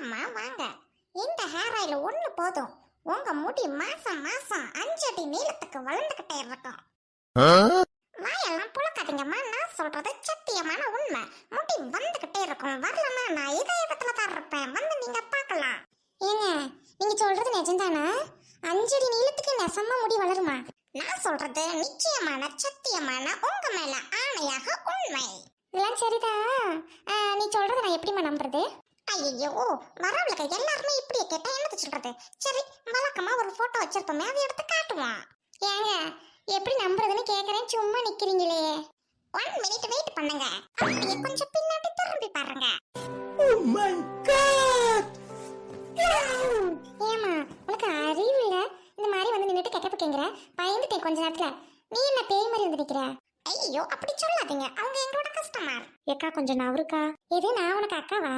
வாங்கம்மா வாங்க. இந்த ஹேர் ஆயில் ஒண்ணு போதும். உங்க முடி மாசம் மாசம் அஞ்சடி நீளத்துக்கு வளர்ந்துகிட்டே இருக்கும். வாயெல்லாம் புழக்காதீங்கம்மா. நான் சொல்றது சத்தியமான உண்மை. முடி வந்துகிட்டே இருக்கும். வரலன்னா நான் இதே இடத்துல தான் இருப்பேன். வந்து நீங்க பார்க்கலாம். ஏங்க நீங்க சொல்றது நிஜம்தானா? அஞ்சடி நீளத்துக்கு நெசமா முடி வளருமா? நான் சொல்றது நிச்சயமான சத்தியமான உங்க மேல ஆணையாக உண்மை. இதெல்லாம் சரிதான். நீ சொல்றதை நான் எப்படிம்மா நம்புறது? ஐயோ வரவளுக்கு எல்லாருமே இப்படியே கேட்டா என்னது சொல்றது? சரி வழக்கமா ஒரு போட்டோ வச்சிருப்போமே அதை எடுத்து காட்டுவான் ஏங்க எப்படி நம்புறதுன்னு கேக்குறேன் சும்மா நிக்கிறீங்களே. ஒன் மினிட் வெயிட் பண்ணுங்க. அப்படியே கொஞ்சம் பின்னாடி திரும்பி பாருங்க. ஏமா உனக்கு அறிவு இல்ல? இந்த மாதிரி வந்து நின்னுட்டு கெட்டப்பு கேங்குற பயந்துட்டேன் கொஞ்ச நேரத்துல. நீ என்ன பேய் மாதிரி வந்து நிக்கிற? ஐயோ அப்படி சொல்லாதீங்க. அவங்க எங்களோட கஸ்டமர் ஏக்கா கொஞ்சம் நவருக்கா இது நான் உனக்கு அக்காவா?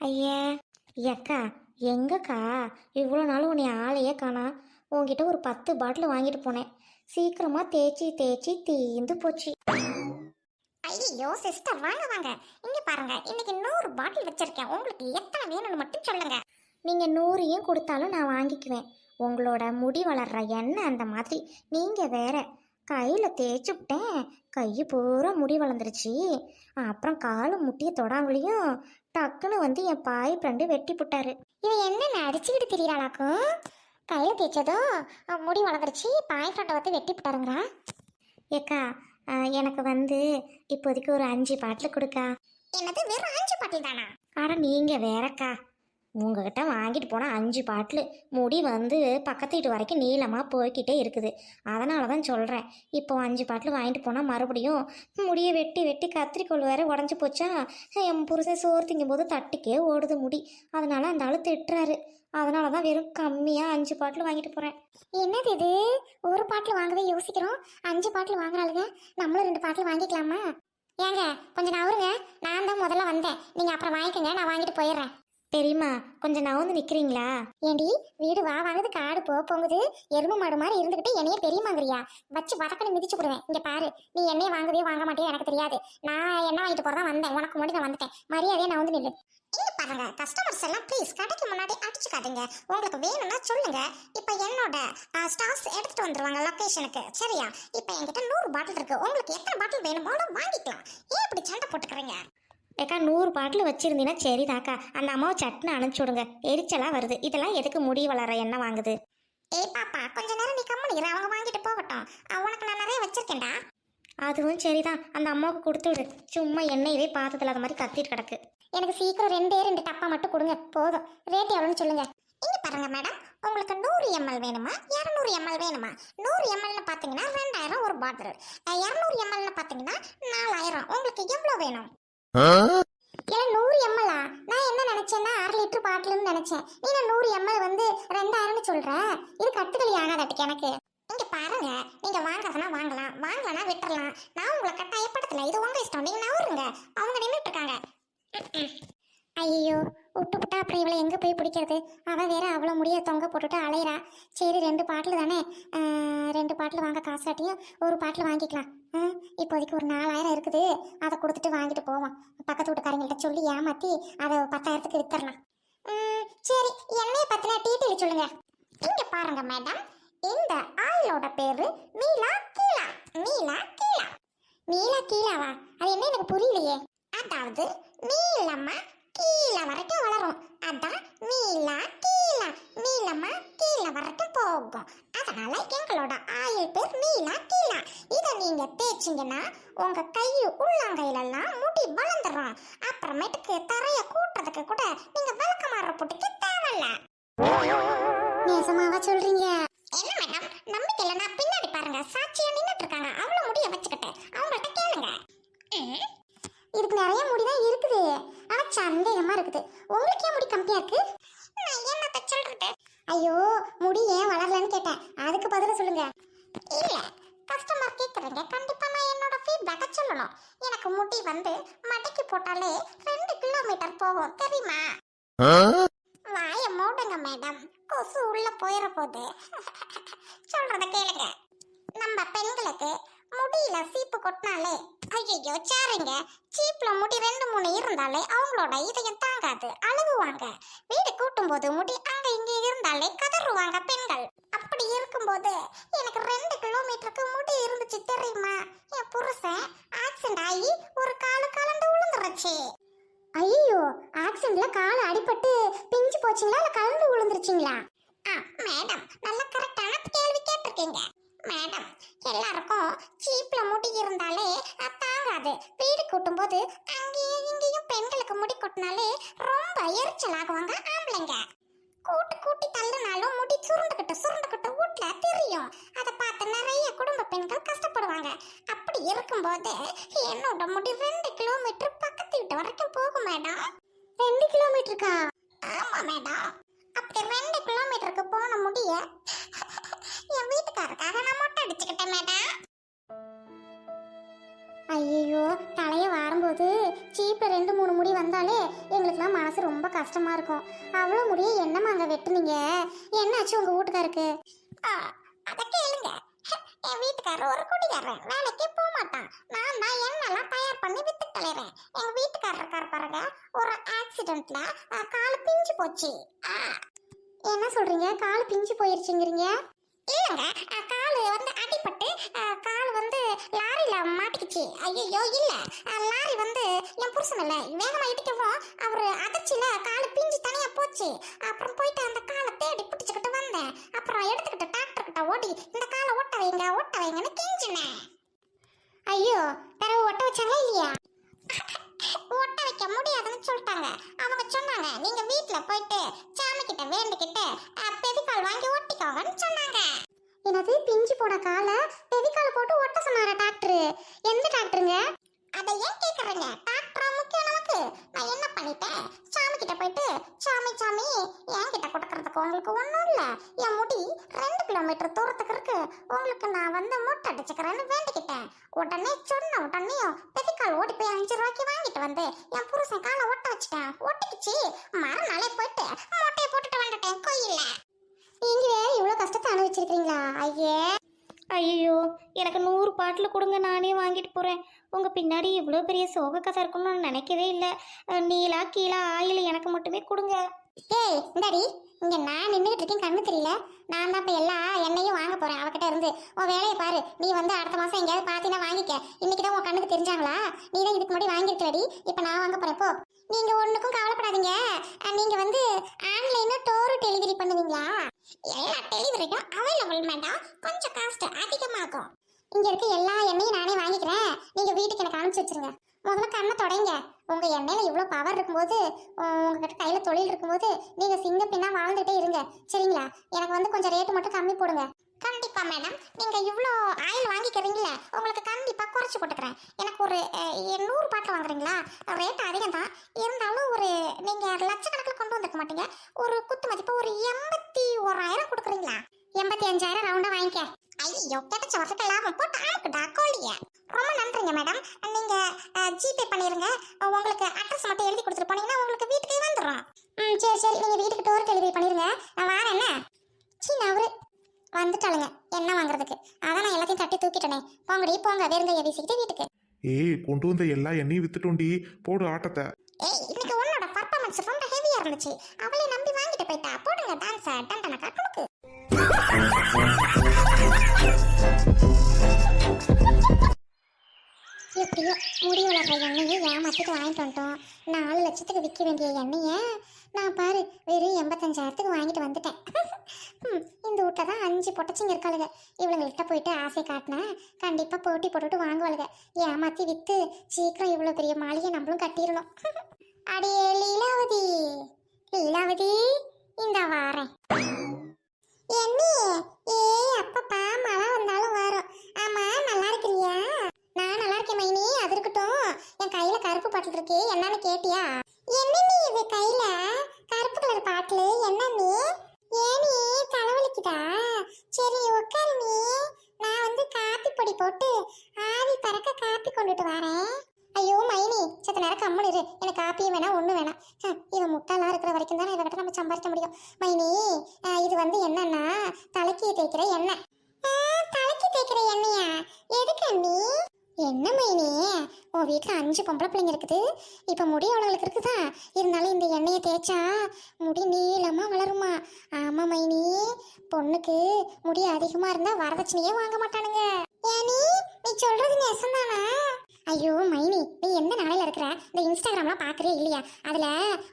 ஐயா ஏக்கா எங்கக்கா? இவ்வளோ நாள் உன்னை ஆளையே காணா. உன்கிட்ட ஒரு பத்து பாட்டில் வாங்கிட்டு போனேன். சீக்கிரமா தேய்ச்சி தேய்ச்சி தீந்து போச்சு. ஐயோ சிஸ்டர் வாங்க வாங்க. இங்க பாருங்க இன்னைக்கு நூறு பாட்டில் வச்சிருக்கேன். உங்களுக்கு எத்தனை வேணும்னு மட்டும் சொல்லுங்க. நீங்கள் நூறையும் கொடுத்தாலும் நான் வாங்கிக்குவேன். உங்களோட முடி வளர்ற எண்ணெய் அந்த மாதிரி. நீங்கள் வேற கையில் தேய்ச்சி விட்டேன். கை பூரா முடி வளர்ந்துருச்சு. அப்புறம் காலும் முட்டிய தொடாங்களையும் டக்குன்னு வந்து என் பாய் ஃப்ரெண்டு வெட்டி புட்டாரு. இவன் என்ன அடிச்சுக்கிட்டு திரியறாளாக்கும்? கையில தேய்ச்சதோ அஹ் முடி வளர்ந்துருச்சு. பாய் ஃப்ரெண்டை வந்து வெட்டி போட்டாருங்கிறா. ஏக்கா எனக்கு வந்து இப்போதைக்கு ஒரு அஞ்சு பாட்டில் கொடுக்கா. என்னது வெறும் அஞ்சு பாட்டில் தானா? அட நீங்கள் வேறக்கா. உங்ககிட்ட வாங்கிட்டு போனால் அஞ்சு பாட்டில் முடி வந்து பக்கத்து வீட்டு வரைக்கும் நீளமாக போய்க்கிட்டே இருக்குது. அதனால தான் சொல்கிறேன் இப்போ அஞ்சு பாட்டில் வாங்கிட்டு போனால் மறுபடியும் முடியை வெட்டி வெட்டி கத்திரிக்கோள் வேற உடஞ்சி போச்சா? என் புருஷன் சோறு திங்கும்போது தட்டிக்கே ஓடுது முடி. அதனால் அந்த ஆள் திட்டுறாரு. அதனால தான் வெறும் கம்மியாக அஞ்சு பாட்டில் வாங்கிட்டு போகிறேன் என்னது இது? ஒரு பாட்டில் வாங்கவே யோசிக்கிறோம். அஞ்சு பாட்டில் வாங்குறாளுங்க. நம்மளும் ரெண்டு பாட்டில் வாங்கிக்கலாமா? ஏங்க கொஞ்சம் நவருங்க நான் தான் முதல்ல வந்தேன். நீங்கள் அப்புறம் வாங்கிக்கோங்க. நான் வாங்கிட்டு போயிடுறேன். தெரியுமா கொஞ்சம் நான் வந்து நிக்கிறீங்களா? ஏண்டி வீடு வா வாங்குது காடு போ போங்குது எருமை மாடு மாதிரி இருந்துகிட்டு என்னைய பெரியமாங்கிறியா வச்சு வதக்கன்னு மிதிச்சு விடுவேன் இங்க பாரு நீ என்னைய வாங்கவே வாங்க மாட்டே எனக்கு தெரியாது. நான் என்ன வாங்கிட்டு போறதா வந்தேன். உனக்கு முன்னாடி நான் வந்துட்டேன். மரியாதையா நான் வந்து நில்லு. இங்க பாருங்க கஸ்டமர்ஸ் எல்லாம் ப்ளீஸ் கடைக்கு முன்னாடி அடிச்சுக்காதீங்க. உங்களுக்கு வேணும்னா சொல்லுங்க. இப்போ என்னோட ஸ்டாஃப்ஸ் எடுத்துட்டு வந்துருவாங்க லொகேஷனுக்கு சரியா? இப்போ என்கிட்ட நூறு பாட்டில் இருக்கு. உங்களுக்கு எத்தனை பாட்டில் வேணுமோ வாங்கிக்கலாம். ஏன் இப்படி சண்டை போட்டுக்கிறீங்க? ஏக்கா நூறு பாட்டில் வச்சுருந்தீங்கன்னா சரிதாக்கா. அந்த அம்மாவை சட்டுன்னு அனுப்பிச்சி விடுங்க. எரிச்சலாக வருது. இதெல்லாம் எதுக்கு முடி வளர எண்ணெய் வாங்குது? ஏய் பாப்பா கொஞ்ச நேரம் நீ கம்மனி இரு. அவங்க வாங்கிட்டு போகட்டும். உனக்கு நான் நிறைய வச்சிருக்கேன்டா. அதுவும் சரிதான். அந்த அம்மாவுக்கு கொடுத்து விடு. சும்மா எண்ணெயவே பார்த்ததில்ல அது மாதிரி கத்திட்டு கிடக்கு. எனக்கு சீக்கிரம் ரெண்டே ரெண்டு டப்பா மட்டும் கொடுங்க. போதும். ரேட் எவ்வளோன்னு சொல்லுங்க. இங்க பாருங்க மேடம். உங்களுக்கு நூறு எம்எல் வேணுமா? இரநூறு எம்எல் வேணுமா? நூறு எம்எல்னு பார்த்தீங்கன்னா ரெண்டாயிரம் ஒரு பாட்டில். இரநூறு எம்எல்னு பார்த்தீங்கன்னா நாலாயிரம். உங்களுக்கு எவ்வளோ வேணும்? ஏன்னா நூறு எம்எல்லா? நான் என்ன நினைச்சேன்னா அரை லிட்டர் பாட்டில்னு நினைச்சேன். நீ நான் நூறு எம்எல் வந்து ரெண்டாயிரம்னு சொல்ற? இது கட்டுக்கலி ஆகாதாட்டுக்கு எனக்கு. நீங்க பாருங்க. நீங்க வாங்குறதுனா வாங்கலாம். வாங்கலனா விட்டுறலாம். நான் உங்களை கட்டாயப்படுத்தல. இது உங்க இஷ்டம். நீங்க நவருங்க. அவங்க நின்றுட்டு இருக்காங்க. ஐயோ விட்டு விட்டா அப்புறம் இவளை எங்க போய் பிடிக்கிறது? அவன் வேற அவ்வளோ முடிய தொங்க போட்டுட்டு அலையிறா சரி ரெண்டு பாட்டில் தானே. ஆஹ், ரெண்டு பாட்டில் வாங்க காசாட்டியும் ஒரு பாட்டில் வாங்கிக்கலாம். ஆ, இப்போதைக்கு ஒரு நாலாயிரம் இருக்குது. வாங்கிட்டு போவோம். பக்கத்து வீட்டுக்காரங்கள்ட்ட சொல்லி ஏமாத்தி அதை பத்தாயிரத்துக்கு வித்துடலாம் சரி என்னைய பத்தின டீட்டெயில் சொல்லுங்க. இங்க பாருங்க மேடம் இந்த ஆயிலோட பேரு மீலா கீழா மீலா கீழா மீலா கீழாவா அது என்ன எனக்கு புரியலையே. அதாவது நீளமா கீழே வரைக்கும் வளரும். அதான் நீலா கீழா. நீளமா கீழே வரைக்கும் போகும். அதனால எங்களோட ஆயில் பேர் நீலா கீழா. இதை நீங்க தேய்ச்சிங்கன்னா உங்க கை உள்ளங்கையிலெல்லாம் முடி வளர்ந்துடும் அப்புறமேட்டுக்கு தரைய கூட்டுறதுக்கு கூட நீங்க விளக்கமாற போட்டுக்கு தேவையில்ல. நேசமாவா சொல்றீங்க? என்ன மேடம் நம்பிக்கை இல்லைன்னா பின்னாடி பாருங்க. சாட்சியா நின்னுட்டு இருக்காங்க. அவ்வளவு முடிய வச்சுக்கிட்டு. அவங்கள்ட்ட கேளுங்க. இதுக்கு நிறைய முடிதான் இருக்குது. ஆனா சந்தேகமா இருக்குது. உங்களுக்கு ஏன் முடி கம்மியா இருக்கு? நான் என்னத்த சொல்றது? ஐயோ முடி ஏன் வளரலன்னு கேட்டேன். அதுக்கு பதில சொல்லுங்க. இல்ல கஸ்டமர் கேக்குறீங்க கண்டிப்பா நான் என்னோட ஃபீட்பேக்கை சொல்லணும். எனக்கு முடி வந்து மடக்கி போட்டாலே ரெண்டு கிலோமீட்டர் போகும் தெரியுமா? வாய மூடுங்க மேடம் கொசு உள்ள போயிட போகுது சொல்றத கேளுங்க. நம்ம பெண்களுக்கு முடியில சீப்பு கொட்டினாலே. ஐயோ சேருங்க. சீப்ல முடி ரெண்டு மூணு இருந்தாலே அவங்களோட இதயம் தாங்காது அழுகுவாங்க. வீடு கூட்டும் போது முடி அங்க இங்க இருந்தாலே கதறுவாங்க பெண்கள். அப்படி இருக்கும்போது எனக்கு ரெண்டு கிலோமீட்டருக்கு முடி இருந்துச்சு தெரியுமா? என் புருஷன் ஆக்சிடென்ட் ஆகி ஒரு காலு கலந்து விழுந்துருச்சு ஐயோ ஆக்சிடென்ட்ல கால் அடிபட்டு பிஞ்சு போச்சுங்களா? இல்ல கலந்து விழுந்துருச்சுங்களா மேடம் நல்ல கரெக்டான கேள்வி கேட்டிருக்கீங்க. மேடம் எல்லாருக்கும் சீப்ல முடி இருந்தாலே தாங்காது. வீடு கூட்டும்போது அங்கேயும் இங்கேயும் பெண்களுக்கு முடி கொட்டினாலே ரொம்ப எரிச்சல் ஆகுவாங்க ஆம்பளைங்க. கூட்டு கூட்டி தள்ளுனாலும் முடி சுருண்டுக்கிட்டு சுருண்டுக்கிட்டு வீட்ல தெரியும். அதை பார்த்து நிறைய குடும்ப பெண்கள் கஷ்டப்படுவாங்க. அப்படி இருக்கும்போது என்னோட முடி ரெண்டு கிலோமீட்டர் பக்கத்து வீட்டு வரைக்கும் போகும் மேடம். ரெண்டு கிலோமீட்டருக்கா? ஆமா மேடம். அப்படி ரெண்டு கிலோமீட்டருக்கு போன முடிய என் வீட்டுக்காரருக்காக நான் மொட்டை அடிச்சுக்கிட்டேன் மேடம். ஐயோ தலைய வாரும்போது சீப்பில் ரெண்டு மூணு முடி வந்தாலே எங்களுக்குலாம் மனசு ரொம்ப கஷ்டமா இருக்கும். அவ்வளோ முடிய என்னம்மா அங்கே வெட்டுனீங்க? என்னாச்சு உங்க வீட்டுக்காருக்கு? அதை கேளுங்க. என் வீட்டுக்காரர் ஒரு குடிகாரன் வேலைக்கு போக மாட்டான். நான் தான் எண்ணெல்லாம் தயார் பண்ணி வித்து தலைறேன் எங்க வீட்டுக்காரர் இருக்கார் பாருங்க ஒரு ஆக்சிடென்ட்ல கால் பிஞ்சு போச்சு. என்ன சொல்றீங்க? கால் பிஞ்சு போயிருச்சுங்கிறீங்க? இல்லைங்க கால் வந்து அடிபட்டு கால் வந்து லாரியில் மாட்டிக்கிச்சு. ஐயோ இல்ல. லாரி வந்து என் புருஷன் இல்லை. வேகமாக இடிக்கவும் அவர் அதிர்ச்சியில் கால் பிஞ்சு தனியா போச்சு. அப்புறம் போயிட்டு அந்த காலை தேடி பிடிச்சிக்கிட்டு வந்தேன். அப்புறம் எடுத்துக்கிட்டு டாக்டர்கிட்ட ஓடி இந்த காலை ஓட்ட வைங்க ஓட்ட வைங்கன்னு கெஞ்சினேன். ஐயோ பிறகு ஒட்ட வச்சாங்களா இல்லையா? ஒட்ட வைக்க முடியாதுன்னு சொல்லிட்டாங்க. அவங்க சொன்னாங்க நீங்க வீட்டுல போயிட்டு சாமி கிட்ட வேண்டிக்கிட்டு பெதிக்கால் வாங்கி ஒட்டிக்கோங்கன்னு சொன்னாங்க. என்னது பிஞ்சு போன காலை? பெவிக்கால போட்டு ஒட்ட சொன்னாரா டாக்டர் எந்த டாக்டருங்க அதை ஏன் கேக்குறீங்க? டாக்டரா முக்கியம் நமக்கு. நான் என்ன பண்ணிட்டேன் சாமி கிட்ட போயிட்டு சாமி சாமி என் கிட்ட கொடுக்கறதுக்கு உங்களுக்கு ஒண்ணும் இல்ல. என் முடி ரெண்டு கிலோமீட்டர் தூரத்துக்கு இருக்கு. உங்களுக்கு நான் வந்து முட்டை அடிச்சுக்கிறேன்னு வேண்டிக்கிட்டேன். உடனே சொன்ன உடனேயும் பெவிக்கால் ஓடி போய் அஞ்சு ரூபாய்க்கு வாங்கிட்டு வந்து என் புருஷன் காலை ஒட்ட வச்சுட்டேன். ஒட்டிக்கிச்சு. மறுநாளே போயிட்டு முட்டையை போட்டுட்டு வந்துட்டேன். கோயில்ல நீங்க வேற இவ்வளவு கஷ்டத்தை அனுபவிச்சிருக்கீங்களா ஐயே. ஐயோ எனக்கு நூறு பாட்டில் கொடுங்க நானே வாங்கிட்டு போகிறேன் உங்கள் பின்னாடி இவ்வளோ பெரிய சோக கதை இருக்கும்னு நான் நினைக்கவே இல்லை. நீலா கீழா ஆயில் எனக்கு மட்டுமே கொடுங்க. ஏய் இந்தாடி. இங்க நான் நின்றுட்டு இருக்கேன் கண்ணு தெரியல. நான் தான் இப்ப எல்லா எண்ணெயும் வாங்க போறேன் அவகிட்ட இருந்து. உன் வேலையை பாரு. நீ வந்து அடுத்த மாசம் எங்கேயாவது பார்த்தீங்கன்னா வாங்கிக்க. இன்னைக்கு தான் உன் கண்ணுக்கு தெரிஞ்சாங்களா? நீ தான் இதுக்கு முன்னாடி வாங்கியிருக்கலடி. இப்போ நான் வாங்க போறேன் போ. நீங்க ஒண்ணுக்கும் கவலைப்படாதீங்க. நீங்க வந்து ஆன்லைன்ல டோர் டெலிவரி பண்ணுவீங்களா? எல்லா டெலிவரியும் அவைலபிள் மேடம் கொஞ்சம் காஸ்ட் அதிகமாகும். இங்க இருக்க எல்லா எண்ணெயும் நானே வாங்கிக்கிறேன். நீங்க வீட்டுக்கு எனக்கு அனுப்பிச்சு வச்சிருங்க. முதல்ல கண்ணை தொடங்க. உங்க எண்ணெயில இவ்வளவு பவர் இருக்கும்போது உங்ககிட்ட கையில தொழில் இருக்கும்போது நீங்க சிங்க பின்னா வாழ்ந்துட்டே இருங்க. சரிங்களா? எனக்கு வந்து கொஞ்சம் ரேட்டு மட்டும் கம்மி போடுங்க. கண்டிப்பா மேடம் நீங்க இவ்வளோ ஆயில் வாங்கிக்கிறீங்களா உங்களுக்கு கண்டிப்பா குறைச்சி போட்டுக்கிறேன். எனக்கு ஒரு நூறு பாட்டில் வாங்குறீங்களா? ரேட் அதிகம் தான் இருந்தாலும் ஒரு நீங்க லட்சக்கணக்கில் கொண்டு வந்திருக்க மாட்டீங்க. ஒரு குத்து மதிப்பு ஒரு எண்பத்தி ஓராயிரம் கொடுக்குறீங்களா? எண்பத்தி அஞ்சாயிரம் ரவுண்டா வாங்கிக்க ஐயோ கிடைச்ச வருஷத்துக்கு லாபம் போட்டு ஆளுக்குடா கோழிய ரொம்ப நன்றிங்க மேடம் நீங்க ஜிபே பண்ணிருங்க உங்களுக்கு அட்ரஸ் மட்டும் எழுதி கொடுத்துட்டு போனீங்கன்னா உங்களுக்கு வீட்டுக்கு வந்துடும் ம் சரி சரி நீங்க வீட்டுக்கு டோர் டெலிவரி பண்ணிருங்க நான் வரேன் என்ன அவரு வந்துட்டாளுங்க என்ன வாங்குறதுக்கு அதான் நான் எல்லாத்தையும் தட்டி தூக்கிட்டேனே போங்கடி போங்க வெறுங்கைய வீசிக்கிட்டு வீட்டுக்கு ஏய் கொண்டு வந்த எல்லா எண்ணெயும் வித்துட்டோண்டி போடு ஆட்டத்தை ஏய் இன்னைக்கு உன்னோட பர்ஃபார்மன்ஸ் ரொம்ப ஹெவியா இருந்துச்சு அவளை நம்பி வாங்கிட்டு போயிட்டா போடுங்க டான்ஸ் டண்டனக்கா குடுக்கு எப்படியோ முடி வளர்ற எண்ணெயை ஏமாத்திட்டு வாங்கிட்டு வந்துட்டோம். நாலு லட்சத்துக்கு விற்க வேண்டிய எண்ணெயை நான் பாரு வெறும் எண்பத்தஞ்சாயிரத்துக்கு வாங்கிட்டு வந்துட்டேன். இந்த வீட்டில் தான் அஞ்சு பொட்டச்சிங்க இருக்காளுங்க இவளுங்கள்ட்ட போயிட்டு ஆசை காட்டினேன் கண்டிப்பாக போட்டி போட்டுட்டு வாங்குவாளுங்க ஏமாத்தி விற்று சீக்கிரம் இவ்வளோ பெரிய மாளிகை நம்மளும் கட்டிடணும். அடியே லீலாவதி. லீலாவதி இந்த வாரேன். என்னி? ஏய் அப்பப்பா மழை வந்தாலும் வரும். ஆமா நல்லா இருக்கிறியா நான் நல்லா இருக்கேன் மைனி. அது இருக்கட்டும். என் கையில கருப்பு பாட்டில் இருக்கு. என்னன்னு கேட்டியா? என்ன நீ இது கையில? கருப்பு கலர் பாட்டில். என்ன நீ? ஏனி தலைவலிக்குதா? சரி உட்காரு நீ. நான் வந்து காப்பி பொடி போட்டு ஆவி பறக்க காப்பி கொண்டுட்டு வரேன். ஐயோ மைனி சத்த நேரம் கம்முனு இரு. எனக்கு காப்பியும் வேணாம் ஒன்றும் வேணாம். இவன் முட்டாளாக இருக்கிற வரைக்கும் தான் இவகிட்ட நம்ம சம்பாதிக்க முடியும். மைனி ஆ, இது வந்து என்னன்னா தலைக்கு தேய்க்கிற எண்ணெய். ஆ, தலைக்கு தேய்க்கிற எண்ணெயா? எதுக்கு நீ என்ன மைனி? உன் வீட்டில் அஞ்சு பொம்பளை பிள்ளைங்க இருக்குது. இப்போ முடி அவ்வளோங்களுக்கு இருக்குதா? இருந்தாலும் இந்த எண்ணெயை தேய்ச்சா முடி நீளமாக வளருமா? ஆமாம் மைனி. பொண்ணுக்கு முடி அதிகமாக இருந்தால் வரதட்சணையே வாங்க மாட்டானுங்க. ஏனி நீ சொல்கிறது நெசந்தானா ஐயோ மைனி நீ எந்த நாளையில இருக்கிற? இந்த இன்ஸ்டாகிராம்லாம் பார்க்குறே இல்லையா? அதில்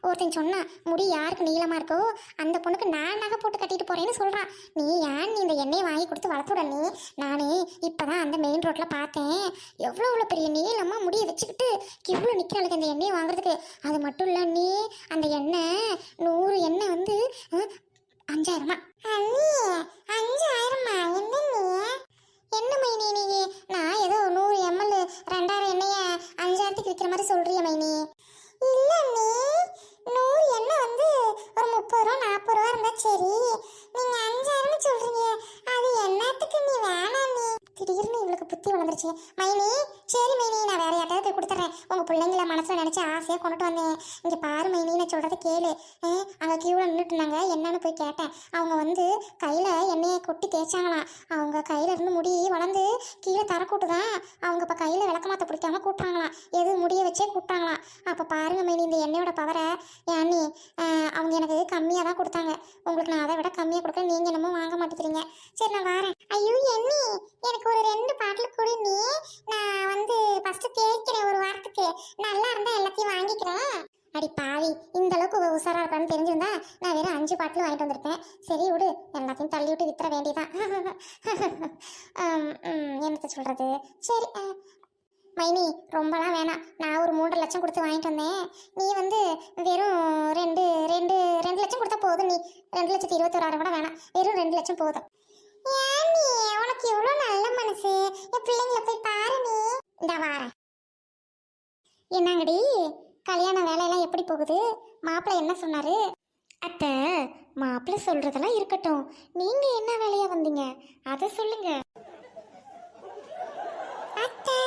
ஒருத்தன் சொன்னான் முடி யாருக்கு நீளமாக இருக்கோ அந்த பொண்ணுக்கு நான் நகை போட்டு கட்டிட்டு போகிறேன்னு சொல்கிறான் நீ ஏன் நீ இந்த எண்ணெயை வாங்கி கொடுத்து வளர்த்துட நீ? நானே இப்போதான் அந்த மெயின் ரோட்டில் பார்த்தேன். எவ்வளோ எவ்வளோ பெரிய நீளமாக முடியை வச்சுக்கிட்டு இவ்வளோ நிற்கிறாளுக்கு அந்த எண்ணெயை வாங்குறதுக்கு. அது மட்டும் இல்லை நீ அந்த எண்ணெய் நூறு எண்ணெய் வந்து அஞ்சாயிரமா? அண்ணி அஞ்சாயிரமா? என்ன என்ன மைனி நீ? நான் ஏதோ நூறு எம்எல் ரெண்டாயிரம் எண்ணெய அஞ்சாயிரத்துக்கு விற்கிற மாதிரி சொல்றிய மைனி. இல்லை நீ நூறு எண்ணெய் வந்து ஒரு முப்பது ரூபா நாற்பது ரூபா இருந்தா சரி. நீங்க அஞ்சாயிரம்னு சொல்றீங்க. அது என்னத்துக்கு நீ வேணாம் நீ. திடீர்னு இவளுக்கு புத்தி வளர்ந்துருச்சு மைனி சரி மைனி நான் வேற யார்ட்டாவது போய் கொடுத்துட்றேன் உங்க பிள்ளைங்கள மனசுல நினைச்சு ஆசையா கொண்டுட்டு வந்தேன். இங்க பாரு மைனி நான் சொல்றதை கேளு. அஹ், அங்க கியூல நின்றுட்டு இருந்தாங்க. என்னன்னு போய் கேட்டேன். அவங்க வந்து கையில எண்ணெயை கொட்டி தேய்ச்சாங்களாம். அவங்க கையில இருந்து முடி வளர்ந்து கீழே தர கூட்டுதான் அவங்க இப்ப கையில விளக்கமாத்த பிடிக்காம கூட்டுறாங்களாம். எது முடிய வச்சே கூட்டுறாங்களாம். அப்ப பாருங்க மைனி இந்த எண்ணெயோட பவரை ஏன்னி அவங்க எனக்கு கம்மியாக தான் கொடுத்தாங்க. உங்களுக்கு நான் அதை விட கம்மியாக கொடுக்குறேன் நீங்க என்னமோ வாங்க மாட்டேங்கிறீங்க. சரி நான் வரேன். ஐயோ என்னி எனக்கு ஒரு ரெண்டு பாட்டில் கொடு நீ. நான் வந்து ஃபர்ஸ்ட் தேய்க்கிறேன் ஒரு வாரத்துக்கு. நல்லா இருந்தா எல்லாத்தையும் வாங்கிக்கிறேன். அடி பாவி இந்த அளவுக்கு உசாரா இருக்கான்னு தெரிஞ்சிருந்தா நான் வெறும் அஞ்சு பாட்டில் வாங்கிட்டு வந்திருப்பேன். சரி விடு. எல்லாத்தையும் தள்ளி விட்டு வித்துற வேண்டியதான் என்னத்தை சொல்றது? சரி மைனி ரொம்பலாம் வேணாம். நான் ஒரு மூன்றரை லட்சம் கொடுத்து வாங்கிட்டு வந்தேன். நீ வந்து வெறும் ரெண்டு ரெண்டு ரெண்டு லட்சம் கொடுத்தா போதும் நீ. ரெண்டு லட்சத்தி இருபத்தோராயிரம் கூட வேணாம். வெறும் ரெண்டு லட்சம் போதும். ஏன் நீ? உனக்கு எவ்வளோ நல்ல மனசு. என் பிள்ளைங்கள போய் பாரு நீ. இந்த வாரேன். என்னங்கடி? கல்யாண வேலையெல்லாம் எப்படி போகுது? மாப்பிள்ளை என்ன சொன்னாரு? அத்தை மாப்பிள்ளை சொல்றதெல்லாம் இருக்கட்டும். நீங்க என்ன வேலையா வந்தீங்க? அதை சொல்லுங்க. அத்தை!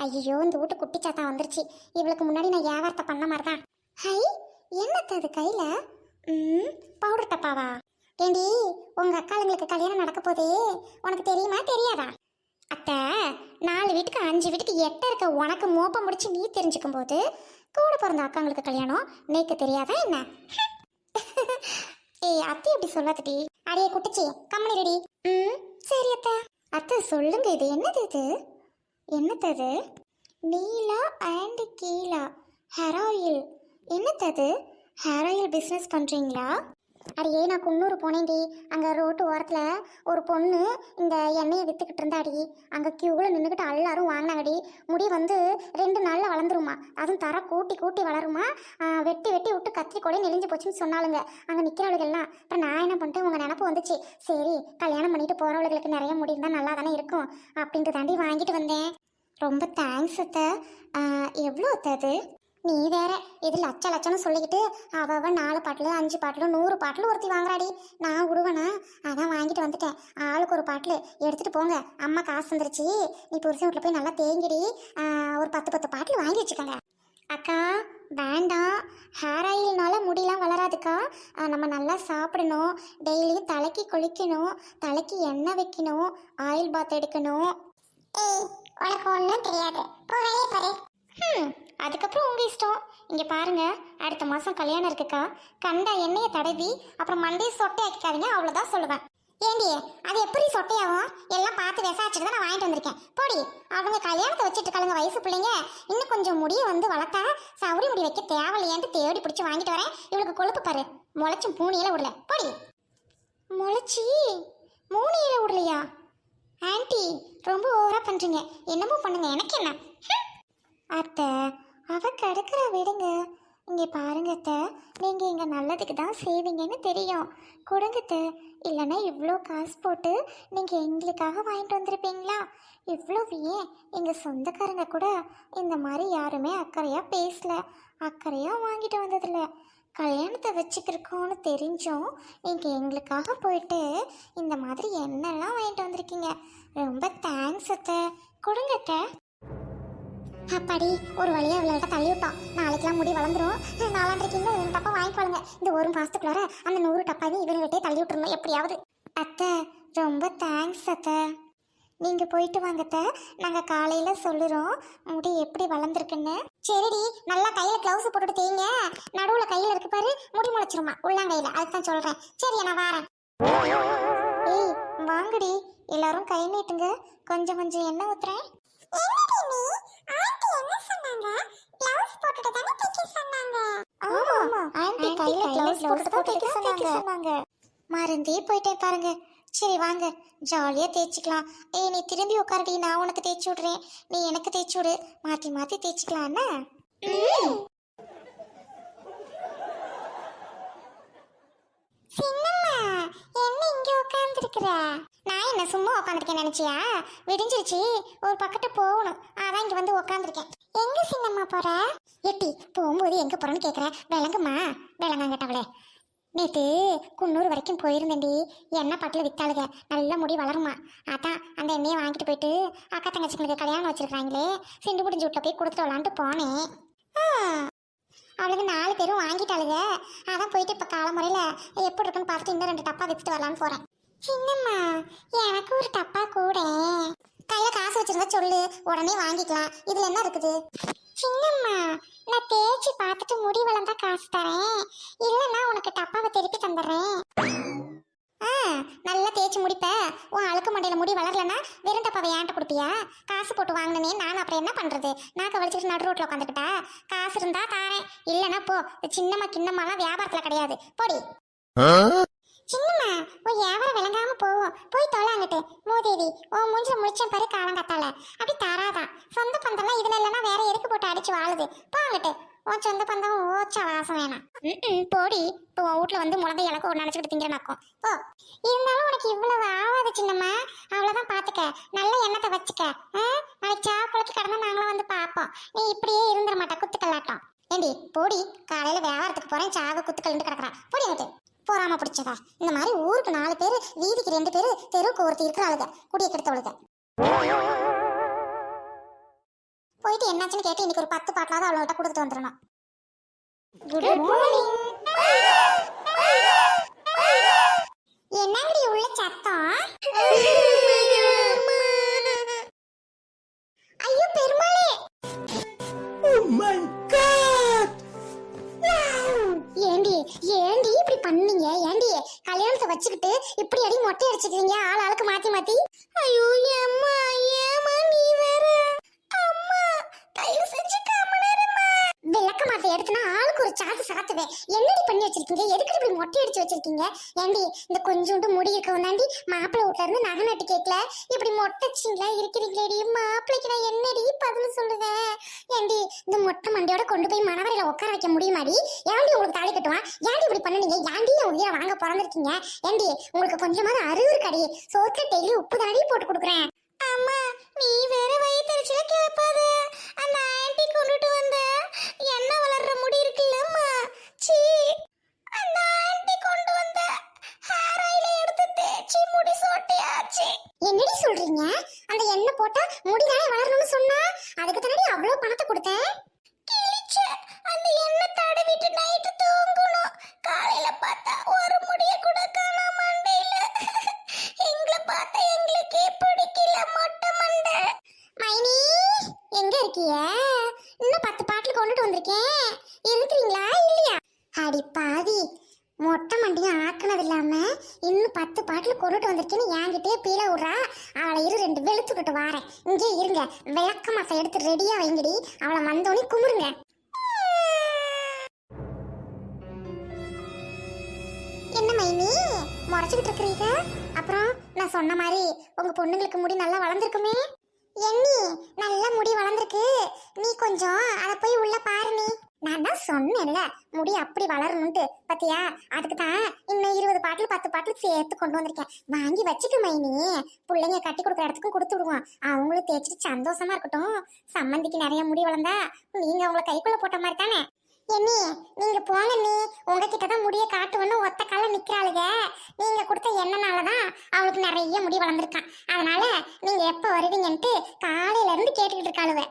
ஐயோ இந்த வீட்டு குட்டி சாத்தா வந்துருச்சு. இவளுக்கு முன்னாடி நான் வியாபாரத்தை பண்ண மாதிரி தான் ஹை என்னத்த அது கையில? ம் பவுடர் டப்பாவா? ஏண்டி உங்க அக்காளுங்களுக்கு கல்யாணம் நடக்க போதே உனக்கு தெரியுமா தெரியாதா? அத்தை நாலு வீட்டுக்கு அஞ்சு வீட்டுக்கு எட்ட இருக்க உனக்கு மோப்பம் முடிச்சு நீ தெரிஞ்சுக்கும் போது கூட பிறந்த அக்காங்களுக்கு கல்யாணம் நேக்கு தெரியாதா என்ன? ஏய் அத்தை எப்படி சொல்லாதடி. அடியே குட்டிச்சி கம்மனி ரெடி ம் சரி அத்தை. அத்தை சொல்லுங்க இது என்னது இது? என்னத்தது? Neela and Keela. Hair oil என்னத்தது? Hair oil business பண்ணுறீங்களா அடியே நான் குன்னூர் போனேன்டி. அங்கே ரோட்டு ஓரத்தில் ஒரு பொண்ணு இந்த எண்ணெயை விற்றுக்கிட்டு இருந்தாடி. அங்கே க்யூவில் நின்றுக்கிட்டு எல்லாரும் வாங்கினாங்கடி. முடி வந்து ரெண்டு நாளில் வளர்ந்துருமா. அதுவும் தர கூட்டி கூட்டி வளருமா? வெட்டி வெட்டி விட்டு கத்திரி கூட நெளிஞ்சு போச்சுன்னு சொன்னாலுங்க அங்கே நிற்கிறவளுகெல்லாம் அப்புறம் நான் என்ன பண்ணிட்டேன்? உங்கள் நினப்பு வந்துச்சு. சரி கல்யாணம் பண்ணிட்டு போகிறவளுகளுக்கு நிறைய முடி இருந்தால் நல்லா தானே இருக்கும். அப்படின்ட்டு தாண்டி வாங்கிட்டு வந்தேன். ரொம்ப தேங்க்ஸ் அத்தை. எவ்வளோ அத்தை அது? நீ வேற இது லட்ச லட்சம்னு சொல்லிக்கிட்டு அவ அவ நாலு பாட்டில் அஞ்சு பாட்டில் நூறு பாட்டில் ஒருத்தி வாங்குறாடி. நான் விடுவேனா அதான் வாங்கிட்டு வந்துட்டேன். ஆளுக்கு ஒரு பாட்டில். எடுத்துகிட்டு போங்க. அம்மா காசு வந்துருச்சு நீ புருஷன் வீட்டில் போய் நல்லா தேங்கிடி ஒரு பத்து பத்து பாட்டில் வாங்கி வச்சுக்கோங்க. அக்கா வேண்டாம். ஹேர் ஆயில்னால முடியெலாம் வளராதுக்கா. நம்ம நல்லா சாப்பிடணும். டெய்லியும் தலைக்கு குளிக்கணும். தலைக்கு எண்ணெய் வைக்கணும். ஆயில் பாத் எடுக்கணும். ஏய் உனக்கு ஒன்றும் தெரியாது. போகவே பாரு ம் அதுக்கப்புறம் உங்கள் இஷ்டம். இங்கே பாருங்க அடுத்த மாதம் கல்யாணம் இருக்குக்கா. கண்டா எண்ணெயை தடவி அப்புறம் மண்டையை சொட்டை ஆக்கிக்காதீங்க அவ்வளோதான் சொல்லுவேன். ஏண்டி அது எப்படி சொட்டையாகும்? எல்லாம் பார்த்து விசாரிச்சுட்டு தான் நான் வாங்கிட்டு வந்திருக்கேன். போடி அவங்க கல்யாணத்தை வச்சுட்டு இருக்காளுங்க வயசு பிள்ளைங்க. இன்னும் கொஞ்சம் முடியை வந்து வளர்த்தா சவுரி முடி வைக்க தேவையில்லையான்ட்டு தேடி பிடிச்சி வாங்கிட்டு வரேன். இவளுக்கு கொழுப்பு பாரு. முளைச்சும் பூனியில் விடல. போடி. முளைச்சி? மூணியில் விடலையா? ஆன்ட்டி ரொம்ப ஓவராக பண்ணுறீங்க என்னமோ பண்ணுங்க. எனக்கு என்ன? அத்தை அவ கிடக்கிற விடுங்க. இங்கே பாருங்க அத்தை நீங்கள் இங்கே நல்லதுக்கு தான் செய்வீங்கன்னு தெரியும். கொடுங்கத்த இல்லைன்னா இவ்வளோ காசு போட்டு நீங்கள் எங்களுக்காக வாங்கிட்டு வந்திருப்பீங்களா? இவ்வளோ ஏன்? எங்கள் சொந்தக்காரங்க கூட இந்த மாதிரி யாருமே அக்கறையாக பேசல. அக்கறையாக வாங்கிட்டு வந்ததில்ல. கல்யாணத்தை வச்சுக்கிருக்கோன்னு தெரிஞ்சும் நீங்கள் எங்களுக்காக போயிட்டு இந்த மாதிரி என்னெல்லாம் வாங்கிட்டு வந்திருக்கீங்க. ரொம்ப தேங்க்ஸ் அத்தை. கொடுங்க அத்தை. அப்பாடி ஒரு வழியா இவ்வளோ தள்ளி விட்டோம் நாளைக்கெல்லாம் முடி வளர்ந்துரும். நாலாண்டரைக்கு இன்னும் இந்த டப்பா வாங்கிக்கொள்ளுங்க இந்த ஒரு மாசத்துக்குள்ளார அந்த நூறு டப்பாவையும் இவனுகிட்டே தள்ளி விட்டுருணும் எப்படியாவது. அத்தை ரொம்ப தேங்க்ஸ் அத்தை. நீங்க போயிட்டு வாங்கத்த நாங்க காலையில சொல்லுறோம். முடி எப்படி வளர்ந்துருக்குன்னு. சரிடி நல்லா கையில கிளவுஸ் போட்டுட்டு தேய்ங்க. நடுவுல கையில இருக்கு பாரு முடி முளைச்சிருமா. உள்ளங்கையில. அதுதான் சொல்றேன். சரி நான் வரேன். ஏய் வாங்கடி. எல்லாரும் கை நீட்டுங்க. கொஞ்சம் கொஞ்சம் எண்ணெய் ஊத்துறேன் ஆமா ஆமா ஆன்ட்டி கையில கிளவுஸ் போட்டுட்டு தான் தைக்க சொன்னாங்க மறந்தே போயிட்டேன் பாருங்க. சரி வாங்க. ஜாலியா தேய்ச்சிக்கலாம். ஏய் நீ திரும்பி உட்காரடி. நான் உனக்கு தேய்ச்சி விடுறேன். நீ எனக்கு தேய்ச்சி விடு. மாத்தி மாத்தி தேய்ச்சிக்கலாம் என்ன? சின்னம்மா என்ன இங்க உட்கார்ந்துருக்குற? நான் என்ன சும்மா உட்காந்துருக்கேன் நினைச்சியா? விடிஞ்சிருச்சு. ஒரு பக்கத்து போகணும். அதான் இங்க வந்து உட்காந்துருக்கேன் எங்க சின்னம்மா போற? எட்டி போகும்போது எங்க போறேன்னு கேக்குற விளங்குமா? விளங்காங்கட்டவளே. நேற்று குன்னூர் வரைக்கும் போயிருந்தேன்டி. எண்ணெய் பாட்டில் வித்தாளுங்க நல்ல முடி வளருமா. அதான் அந்த எண்ணெயை வாங்கிட்டு போயிட்டு அக்கா தங்கச்சிங்களுக்கு கல்யாணம் வச்சிருக்காங்களே சிண்டு முடிஞ்சு வீட்டில் போய் கொடுத்துட்டு விளாண்டு போனேன். அவளுக்கு நாலு பேரும் வாங்கிட்டாளுங்க அதான் போயிட்டு இப்போ காலமுறையில் எப்படி இருக்குன்னு பார்த்துட்டு இன்னும் ரெண்டு டப்பா வித்துட்டு வரலான்னு போகிறேன் சின்னம்மா எனக்கு ஒரு டப்பா கூட. கையில் காசு வச்சிருந்தா சொல்லு உடனே வாங்கிக்கலாம். இதில் என்ன இருக்குது? சின்னம்மா நான் தேய்ச்சி பார்த்துட்டு முடி வளர்ந்தா காசு தரேன். இல்லைன்னா உனக்கு டப்பாவை திருப்பி தந்துடுறேன். ஆ நல்லா தேய்ச்சி முடிப்ப. உன் அழுக்கு மண்டையில் முடி வளரலன்னா வெறும் டப்பாவை ஏன்ட்ட கொடுப்பியா? காசு போட்டு வாங்கினே நான் அப்புறம் என்ன பண்றது? நான் கவலிச்சுட்டு நடு ரோட்டில் உட்காந்துக்கிட்டா? காசு இருந்தா தாரேன். இல்லைன்னா போ இந்த சின்னம்மா கிண்ணம்மாலாம் வியாபாரத்துல கிடையாது. போடி. சின்னம்மா உன் வியாபாரம் விளங்காம போவோம் போய் தொலைங்கிட்டு மூதேவி உன் மூஞ்சில முடிச்சேன் பாரு காலங்கத்தால. அப்படி தாராதான் சொந்த பந்தம்லாம் இதுல இல்லைன்னா வேற எதுக்கு போட்டு அடிச்சு வாழுது? போங்கிட்டு உன் சொந்த பந்தம் ஓச்ச வாசம் வேணாம். ம்ம், போடி. இப்போ உன் வீட்ல வந்து முழங்கை எனக்கு ஒரு நினைச்சுக்கிட்டு திங்கிறனாக்கும் போ. இருந்தாலும் உனக்கு இவ்வளவு ஆகாது சின்னம்மா. அவ்வளவுதான் பாத்துக்க. நல்ல எண்ணத்தை வச்சுக்க? நாளைக்கு சாப்பிடக்கு கடந்தா நாங்களும் வந்து பார்ப்போம் நீ இப்படியே இருந்துட மாட்டா குத்துக்கல்லாட்டம். ஏண்டி போடி. காலையில வியாபாரத்துக்கு போறேன் சாக குத்துக்கல்னு கிடக்குறா போடி அங்கிட்டு. போறாம பிடிச்சதா? இந்த மாதிரி ஊருக்கு நாலு பேர் வீதிக்கு ரெண்டு பேர் தெருவுக்கு ஒருத்தி இருக்கிறாளுங்க. குடிய கெடுத்தவளுங்க. போயிட்டு என்னாச்சுன்னு கேட்டு இன்னைக்கு ஒரு பத்து பாட்டிலாவது அவள்கிட்ட கொடுத்துட்டு வந்துடணும். என்னங்கடி உள்ள சத்தம்? பண்ணீங்க ஏண்டி கல்யாணத்தை வச்சுக்கிட்டு இப்படி அடி மொட்டை அடிச்சுக்கிறீங்க ஆள் ஆளுக்கு மாத்தி மாத்தி? ஐயோ அம்மா ஏம்மா நீ வேற அம்மா தயவு செஞ்சு கம்மனேரம்மா விளக்க மாத்த எடுத்துனா ஆளுக்கு ஒரு சாத்து என்னடி பண்ணி வச்சிருக்கீங்க? எதுக்கு இப்படி மொட்டை அடிச்சு வச்சிருக்கீங்க? ஏண்டி இந்த கொஞ்சோண்டு முடி இருக்கவும் தாண்டி மாப்பிள்ளை வீட்ல இருந்து நகை நட்டு கேட்கல இப்படி மொட்டைச்சிங்களா இருக்கிறீங்களேடி? மாப்பிள்ளைக்கு நான் என்னடி பதில் சொல்லுவேன் ஏண்டி இந்த மொட்டை மண்டையோட கொண்டு போய் மணவரையில உட்கார வைக்க முடியுமாடி? ஏண்டி உங்களுக்கு தாலி கட்டுவான்? ஏண்டி இப்படி பண்ணுனீங்க? ஏண்டி என் உயிரை வாங்க பிறந்திருக்கீங்க? ஏண்டி உங்களுக்கு கொஞ்சமாவது அறிவு இருக்கடி சோத்துல டெய்லி உப்பு தானடி போட்டு கொடுக்குறேன். அம்மா நீ வேற வயிற்றுல கேட்பாத அந்த ஆன்ட்டி கொண்டுட்டு வந்த என்ன வளர்ற முடி? அந்த கொண்டு வந்த ஹேர் ஆயில எடுத்து தேய்ச்சி முடி சோட்டியாச்சு. என்னடி சொல்றீங்க? அந்த எண்ணெய் போட்டா முடி தானே வளரணும்னு சொன்னா? அதுக்கு தானடி அவ்வளவு பணத்தை கொடுத்தேன்? கிழிச்ச அந்த எண்ணெய் தடவிட்டு நைட்டு தூங்கணும் காலையில பார்த்தா ஒரு முடிய கூட காணாம மண்டையில எங்களை பார்த்தா எங்களுக்கே பிடிக்கல மொட்டை மண்டை மைனி எங்க இருக்கீங்க இன்னும் பத்து பாட்டில் கொண்டுட்டு வந்திருக்கேன் இருக்கிறீங்களா இல்லையா அடி பாதி மொட்டை மண்டியும் ஆக்கினது இல்லாம இன்னும் பத்து பாட்டில் கொண்டுட்டு வந்திருக்கேன்னு என்கிட்டயே பீல விடுறா. அவளை இரு ரெண்டு வெளுத்து விட்டு வாரேன். இங்கே இருங்க. விளக்க மாசம் எடுத்து ரெடியா வைங்கடி. அவளை வந்தோடனே கும்பிடுங்க. என்ன மைனி? முறைச்சிக்கிட்டு இருக்கிறீங்க? அப்புறம் நான் சொன்ன மாதிரி உங்க பொண்ணுங்களுக்கு முடி நல்லா வளர்ந்துருக்குமே? எண்ணி நல்ல முடி வளர்ந்துருக்கு. நீ கொஞ்சம் அதை போய் உள்ள பாரு நீ. நான் தான் சொன்னேன்ல முடி அப்படி வளரணும்ட்டு பத்தியா? அதுக்கு தான் இன்னும் இருபது பாட்டில் பத்து பாட்டில் சேர்த்து கொண்டு வந்திருக்கேன். வாங்கி வச்சுக்க மைனி பிள்ளைங்க கட்டி கொடுக்குற இடத்துக்கும் கொடுத்து விடுவோம். அவங்களும் தேய்ச்சிட்டு சந்தோஷமா இருக்கட்டும். சம்மந்திக்கு நிறைய முடி வளர்ந்தா நீங்க அவங்கள கைக்குள்ள போட்ட மாதிரி தானே? என்னி நீங்க போங்க நீ உங்ககிட்ட தான் முடிய காட்டுவோன்னு ஒத்த கால நிக்கிறாளுங்க நீங்க கொடுத்த எண்ணனால தான் அவளுக்கு நிறைய முடி வளர்ந்துருக்கான். அதனால நீங்க எப்ப வருவீங்கன்ட்டு காலையில இருந்து கேட்டுக்கிட்டு இருக்காளுவேன்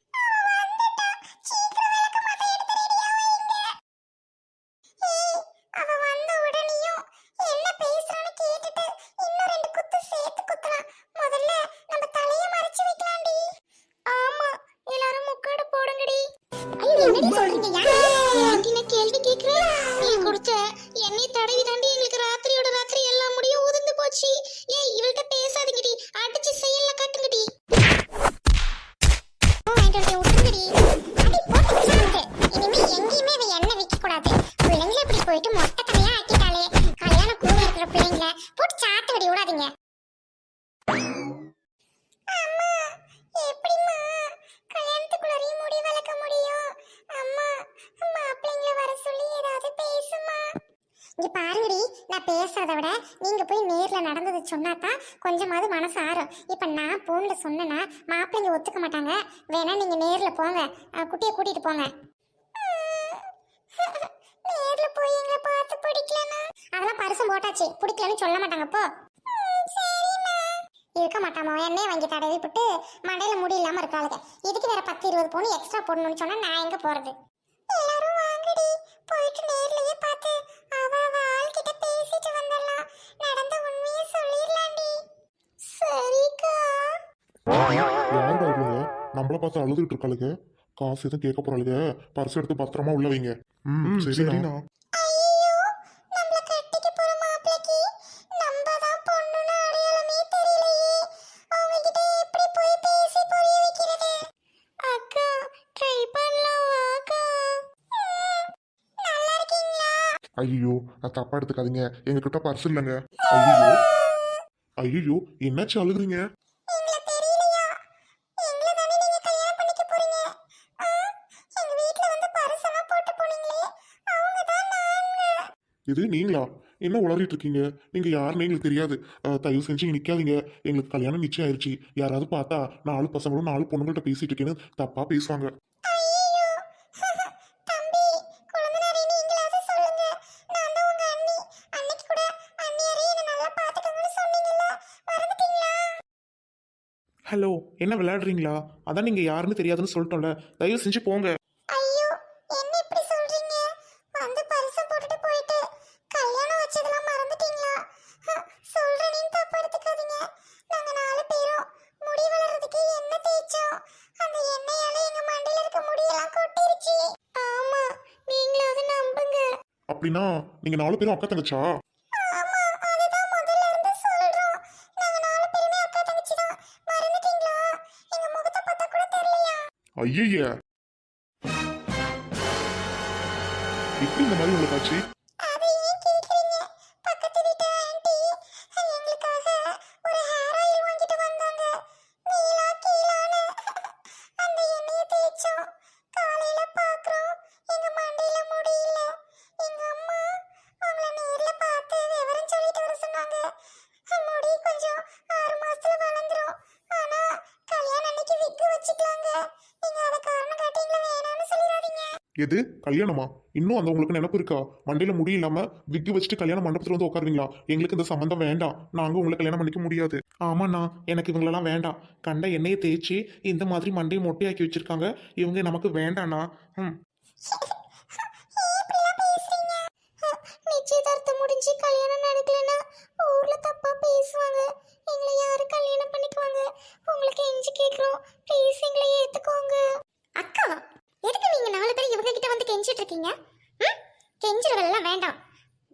நடந்தது சொன்னாதான் கொஞ்சமாவது மனசு ஆறும். இப்ப நான் போன்ல சொன்னேன்னா மாப்பிள்ளைங்க ஒத்துக்க மாட்டாங்க. வேணா நீங்க நேர்ல போங்க. குட்டியை கூட்டிட்டு போங்க. நேர்ல போய் எங்களை பார்த்து பிடிக்கலனா? அதெல்லாம் பரிசம் போட்டாச்சு. பிடிக்கலன்னு சொல்ல மாட்டாங்க போ. இருக்க மாட்டாமோ? என்னையே வாங்கி தடவி விட்டு மண்டையில முடி இல்லாம இருக்காளுங்க. இதுக்கு வேற பத்து இருபது பவுன் எக்ஸ்ட்ரா போடணும்னு சொன்னா நான் எங்க போறது? எல்லாரும் வாங்கடி. போயிட்டு நேர்லயே பார்த்து அவ அவ ஆள்கிட்ட பேசிட்டு வந்துடலாம். நடந்த உண்மை சொல்லிடலாண்டி. சரிக்கா. யாருடா இவங்க நம்மள பார்த்து அழுதுகிட்டு இருக்காளுங்க. காசு எதுவும் கேட்க போறாளுங்க. பர்ஸ் எடுத்து பத்திரமா உள்ள வைங்க. ம் சரிண்ணா. ஐயோ நான் தப்பா எடுத்துக்காதீங்க. எங்க கிட்ட பர்ஸ் இல்லைங்க. ஐயோ. ஐயோ என்னாச்சு அழுகுறீங்க? இது நீங்களா? என்ன உளறிட்டு இருக்கீங்க? நீங்க யாருன்னு எங்களுக்கு தெரியாது. தயவு செஞ்சு நிக்காதீங்க. எங்களுக்கு கல்யாணம் நிச்சயம் ஆயிடுச்சு யாராவது பார்த்தா நாலு பசங்களும் நாலு பொண்ணுங்கள்ட்ட பேசிட்டு இருக்கேன்னு தப்பா பேசுவாங்க. ஹலோ என்ன விளையாடுறீங்களா? அதான் நீங்கள் யாருன்னு தெரியாதுன்னு சொல்லிட்டோம்ல. தயவு செஞ்சு போங்க. ஐயோ என்ன இப்படி சொல்றீங்க? வந்து பரிசு தெரியலையா எப்படி இந்த மாதிரி உங்களுக்கு ஆச்சு எது? கல்யாணமா? இன்னும் அந்த உங்களுக்கு நினப்பு இருக்கா? மண்டையில முடி இல்லாம விக்கு வச்சுட்டு கல்யாண மண்டபத்துல வந்து உட்காருவீங்களா? எங்களுக்கு இந்த சம்பந்தம் வேண்டாம். நாங்க உங்களை கல்யாணம் பண்ணிக்க முடியாது. ஆமாண்ணா எனக்கு இவங்களெல்லாம் வேண்டாம். கண்ட எண்ணெயை தேய்ச்சி இந்த மாதிரி மண்டையை மொட்டையாக்கி வச்சிருக்காங்க. இவங்க நமக்கு வேண்டாண்ணா. ம் நிச்சயதார்த்தம் முடிஞ்சு கல்யாணம் நடக்கலனா ஊர்ல தப்பா பேசுவாங்க. எங்களை யாரு கல்யாணம் பண்ணிக்குவாங்க? உங்களுக்கு எஞ்சி கேக்குறோம். ப்ளீஸ் எங்களை ஏத்துக்கோங்க. அக்கா எதுக்கு நீங்க நாலு பேர் இவங்க கிட்ட வந்து கெஞ்சிட்டு இருக்கீங்க ம்? வேண்டாம்.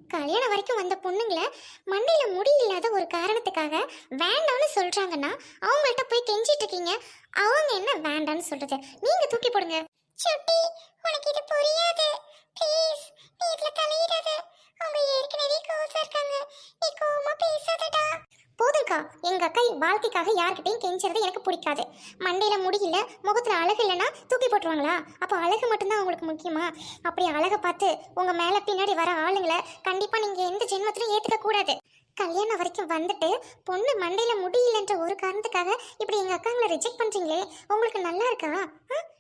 கல்யாணம் வரைக்கும் வந்த பொண்ணுங்களை மண்டையில முடி இல்லாத ஒரு காரணத்துக்காக வேண்டாம்னு சொல்றாங்கன்னா அவங்கள்ட்ட போய் கெஞ்சிட்டு இருக்கீங்க அவங்க என்ன வேண்டாம்னு சொல்றது? நீங்க தூக்கி போடுங்க. சுட்டி உனக்கு இது புரியாது. ப்ளீஸ் நீ தலையிடாத அவங்க ஏற்கனவே கோவத்துல இருக்காங்க நீ கோவமா பேசாதடா அக்கா எங்க அக்கா வாழ்க்கைக்காக யார்கிட்டையும் கெஞ்சறது எனக்கு பிடிக்காது. மண்டையில முடியல முகத்துல அழகு இல்லைன்னா தூக்கி போட்டுருவாங்களா? அப்போ அழகு மட்டும்தான் உங்களுக்கு முக்கியமா? அப்படி அழகை பார்த்து உங்க மேல பின்னாடி வர ஆளுங்களை கண்டிப்பா நீங்க எந்த ஜென்மத்திலும் ஏத்துக்க கூடாது. கல்யாணம் வரைக்கும் வந்துட்டு பொண்ணு மண்டையில முடியலன்ற ஒரு காரணத்துக்காக இப்படி எங்க அக்காங்களை ரிஜெக்ட் பண்றீங்களே உங்களுக்கு நல்லா இருக்கா?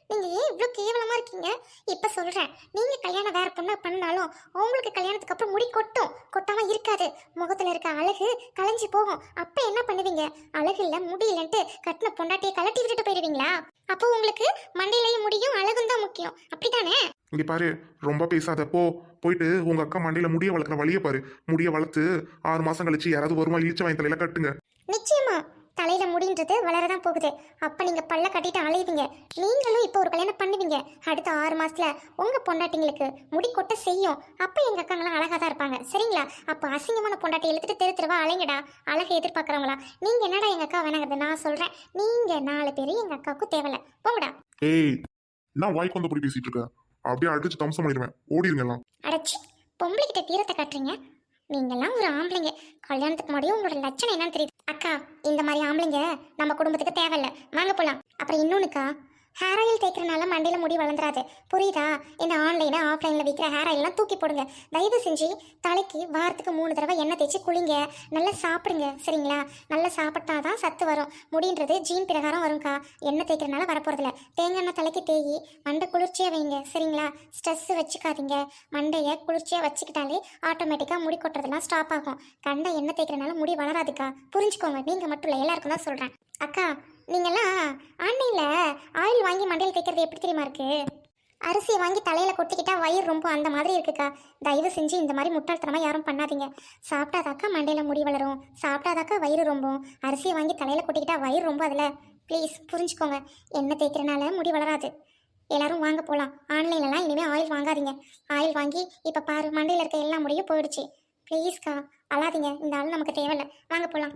ஆ? நீங்க ஏன் இவ்வளோ கேவலமா இருக்கீங்க? இப்ப சொல்றேன். நீங்க கல்யாணம் வேற பொண்ணா பண்ணாலும் உங்களுக்கு கல்யாணத்துக்கு அப்புறம் முடி கொட்டும். கொட்டாம இருக்காது. முகத்துல இருக்க அழகு கலைஞ்சு போகும். அப்ப என்ன பண்ணுவீங்க? அழகு இல்ல முடி இல்லைன்ட்டு கட்டின பொண்டாட்டியை கலட்டி விட்டுட்டு போயிடுவீங்களா அப்போ உங்களுக்கு மண்டையிலையும் முடியும் அழகும் தான் முக்கியம். அப்படிதானே இங்க பாரு ரொம்ப பேசாத. போ போயிட்டு உங்க அக்கா மண்டையில முடிய வளர்க்குற வழியை பாரு. முடிய வளர்த்து ஆறு மாசம் கழிச்சு யாராவது வருமா இழிச்ச வாங்கி தலையில கட்டுங்க. நிச்சயமா. தலையில முடின்றது வளரதான் போகுது. அப்ப நீங்க பல்ல கட்டிட்டு அலையுவீங்க. நீங்களும் இப்போ ஒரு கல்யாணம் பண்ணுவீங்க. அடுத்த ஆறு மாசத்துல உங்க பொண்டாட்டிங்களுக்கு முடி கொட்ட செய்யும். அப்ப எங்க அக்காங்களாம் அழகா தான் இருப்பாங்க. சரிங்களா? அப்ப அசிங்கமான பொண்டாட்டி இழுத்துட்டு தெரு தெருவா அலைங்கடா. அழகை எதிர்பார்க்கறவங்களா? நீங்க என்னடா எங்க அக்கா வேணாங்கிறது? நான் சொல்றேன். நீங்க நாலு பேரும் எங்க அக்காவுக்கு தேவையில்ல. போங்கடா. ஏய் நான் வாய்க்கு வந்தபடி பேசிட்டு இருக்க அப்படியே அடிச்சு தம்சம் பண்ணிடுவேன் ஓடிருங்க எல்லாம். அடைச்சி பொம்பளை கிட்ட வீரத்தை காட்டுறீங்க? நீங்கெல்லாம் ஒரு ஆம்பளைங்க. கல்யாணத்துக்கு முன்னாடியே உங்களோட லட்சணம் என்னன்னு தெரியுது. அக்கா இந்த மாதிரி ஆம்பளைங்க நம்ம குடும்பத்துக்கு தேவையில்ல. வாங்க போலாம். அப்புறம் இன்னொன்னுக்கா ஹேர் ஆயில் தேய்க்கிறனால மண்டையில் முடி வளர்ந்துராது. புரியுதா? இந்த ஆன்லைனில் ஆஃப்லைனில் விற்கிற ஹேர் ஆயிலெலாம் தூக்கி போடுங்க. தயவு செஞ்சு தலைக்கு வாரத்துக்கு மூணு தடவை எண்ணெய் தேய்ச்சி குளிங்க. நல்லா சாப்பிடுங்க சரிங்களா? நல்லா சாப்பிட்டா தான் சத்து வரும். முடின்றது ஜீன் பிரகாரம் வரும்க்கா. எண்ணெய் தேய்க்கிறனால வரப்போகிறதில்ல தேங்காய் எண்ணெய் தலைக்கு தேயி மண்டை குளிர்ச்சியாக வைங்க சரிங்களா? ஸ்ட்ரெஸ் வச்சுக்காதீங்க. மண்டையை குளிர்ச்சியாக வச்சுக்கிட்டாலே ஆட்டோமேட்டிக்காக முடி கொட்டுறதெல்லாம் ஸ்டாப் ஆகும். கண்டை எண்ணெய் தேய்க்கிறனால முடி வளராதுக்கா. புரிஞ்சுக்கோங்க. நீங்கள் மட்டும் இல்லை எல்லாருக்கும் தான் சொல்கிறேன் அக்கா நீங்கள்லாம் ஆன்லைனில் ஆயில் வாங்கி மண்டையில் தைக்கிறது எப்படி தெரியுமா இருக்கு? அரிசியை வாங்கி தலையில் கொட்டிக்கிட்டா வயிறு ரொம்ப அந்த மாதிரி இருக்குக்கா. தயவு செஞ்சு இந்த மாதிரி முட்டாள்தனமாக யாரும் பண்ணாதீங்க. சாப்பிட்டாதாக்கா மண்டையில் முடி வளரும். சாப்பிட்டாதாக்கா வயிறு ரொம்ப அரிசியை வாங்கி தலையில் கொட்டிக்கிட்டா வயிறு ரொம்ப அதில். ப்ளீஸ் புரிஞ்சுக்கோங்க. எண்ணெய் தேய்க்கிறனால முடி வளராது. எல்லாரும் வாங்க போகலாம் ஆன்லைன்லலாம் இனிமேல் ஆயில் வாங்காதீங்க. ஆயில் வாங்கி இப்போ பாரு மண்டையில் இருக்க எல்லா முடியும் போயிடுச்சு. ப்ளீஸ்க்கா அழாதீங்க. இந்த ஆள் நமக்கு தேவையில்ல. வாங்க போகலாம்